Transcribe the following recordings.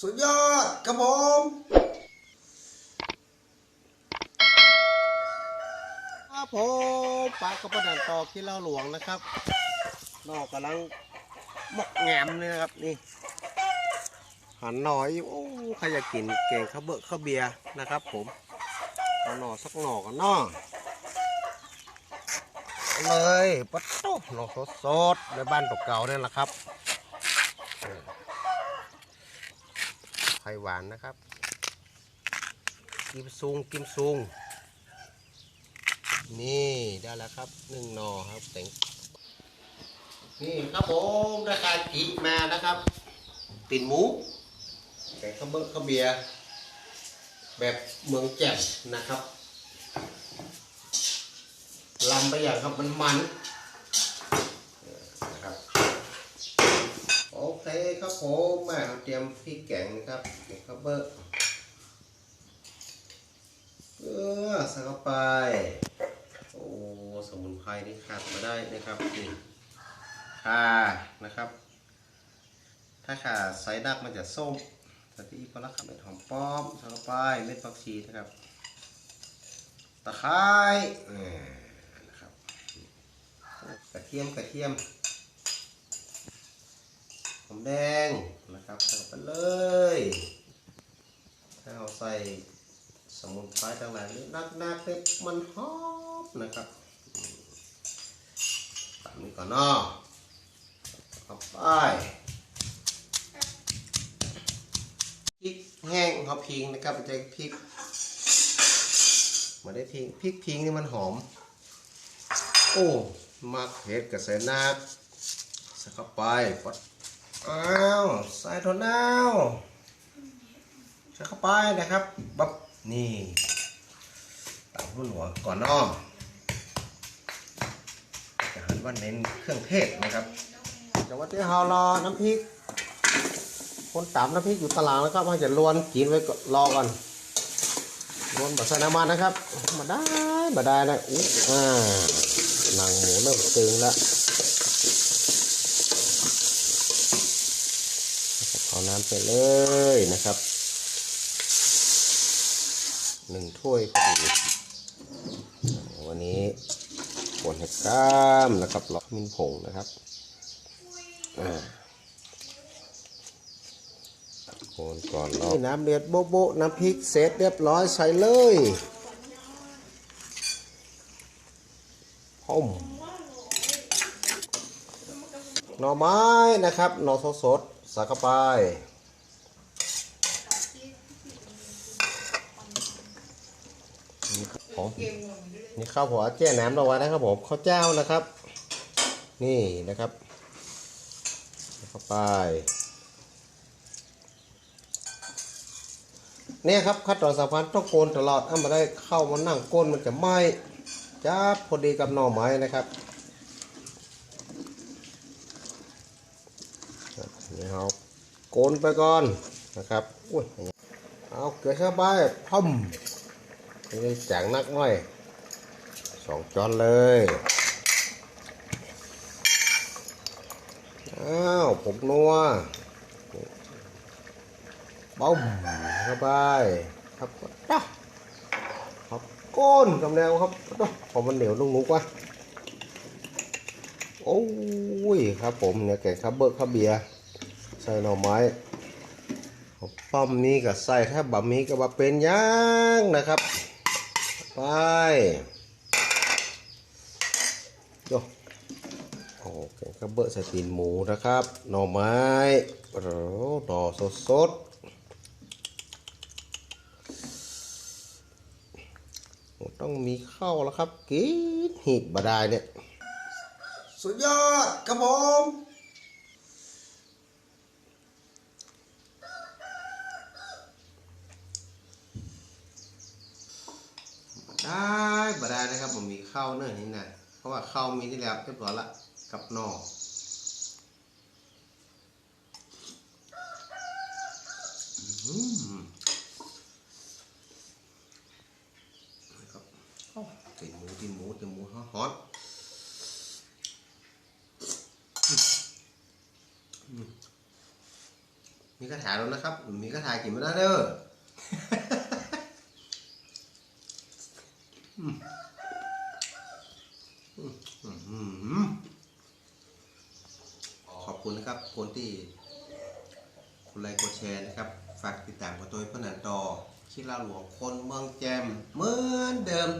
สุดยอดครับผมครับผมปลากระป๋องต่อที่เล่าหลวงนะครับนอกกำลังหมกแงมเลยนะครับนี่หันหน่อยโอ้ใครอยากกินแกงข้าวเบอะข้าวเบียร์นะครับ ผมเอาหน่อสักหน่อกันเนาะเอเลยปัดโต้หน่อสดๆในบ้านตกเก่าเนี่ยแหละครับเออ ไข่หวานนะครับ กิมซุงกิมซุงนี่ได้แล้วครับหนึ่งหนอครับแต่งนี่ครับผมได้การกิมานะครับตินหมูแกงข้าวเบิ้งข้าวเบียร์แบบเมืองแจ่มนะครับลำไปอย่างครับมันมันเออนะครับโอเคครับผมมาเราเตรียมพริกแกงนะครับแกงข้าวเบิ้งเออใส่เข้าไป โอ้สมุนไพรนี่ขาดมาได้นะครับนี่ข่านะครับ ถ้าข่าไซดักมันจะส้มแต่ที่พอละครับเม็ดหอมป้อมใส่เข้าไปเม็ดผักชีนะครับตะไคร้อ่นะครับกระเทียมกระเทียม อมแดงนะครับใส่ไปเลยถ้าเราใส่สมุนไพรต่างๆนี่นักนักๆเล็มันหอมนะครับตามนี้ก่อนเนาะเอาไปพริกแห้งเขาพิงนะครับมันจะพริกมาได้พิงพริกพิงนี่มันหอม โอ้มักเห็ดกับใส่นาดใส่เข้าไปปัด อ้าวใส่ถั่วเน่าใส่เข้าไปนะครับบับนี่ตับหัวหลวก่อนเนอจะหันว่าเน้นเครื่องเทศนะครับจากว่าที่เฮารอน้ำพริก คนตำน้ำพริกอยู่ตลาดแล้วก็มาจะลวนกินไว้รอก่อนลวนแบบใส่น้ำมันนะครับ มาได้มาได้นะอุ๊ยอ่าหนังหมูเริ่มตึงแล้ว เอาน้ำไปเลยนะครับหนึ่งถ้วยพอดีวันนี้ผลเห็ดก้ามนะครับล็อกมินผงนะครับอ่าโคนก่อนรอบน้ำเดือดโบ๊ะโบ๊ะน้ำพริกเสร็จเรียบร้อยใส่เลยพร้อมหน่อไม้นะครับหน่อสดๆ ใส่เข้าไปผมนี่ข้าวหัวแจ้แหนมเราไว้นะครับผมข้าวเจ้านะครับ นี่นะครับเข้าไปเนี่ยครับขั้นตอนสำคัญต้องโกนตลอดถ้ามาได้เข้ามานั่งก้นมันจะไหม้จ้าพอดีกับหน่อไม้นะครับ นี่เอาโกนไปก่อนนะครับอุ้ยเอาเกลือเข้าไปพ่มนี่จางนักหน่อยสองจอนเลยอ้าวผมนัวบ้มเข้าไปครับจ้ะครับก้นกำแนวครับจ้ะพอมันเหนียวนุ่งนุกวะโอ้ยครับผมเนี่ยแกงข้าเบิร์ข้าเบียร์ ใส่หน่อไม้ป้อมนี้กับใส่ถ้าบะหมี่กับบะเป็นย่างนะครับ ไปโยโอ้แกงกระเบอใส่ตีนหมูนะครับ หน่อไม้โอ้หน่อสดสดๆต้องมีข้าวแล้วครับกินหีบบาดายเนี่ย สุดยอดครับผม ได้บาดายนะครับ ผมมีข้าว เนื้อนี่นะเพราะว่าเข้ามีที่แล้วเรียบร้อยละกับนออืมนะครับตีนหมูตีหมูตีหมูฮอตมนี่ครับคาถาแล้วนะครับ มีคาถากินไม่ได้เด้อมอืมอืมอืม ขอบคุณนะครับคนที่คุณไลค์กดแชร์นะครับ ฝากติดตามกับตัวเพื่อนนันต่อคิดลาหลวงคนเมืองแจมเหมือนเดิม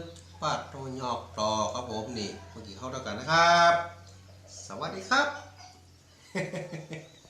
ปาดโตยอกต่อครับผมนี่เมื่อกี้เข้าด้วยกันนะครับ สวัสดีครับ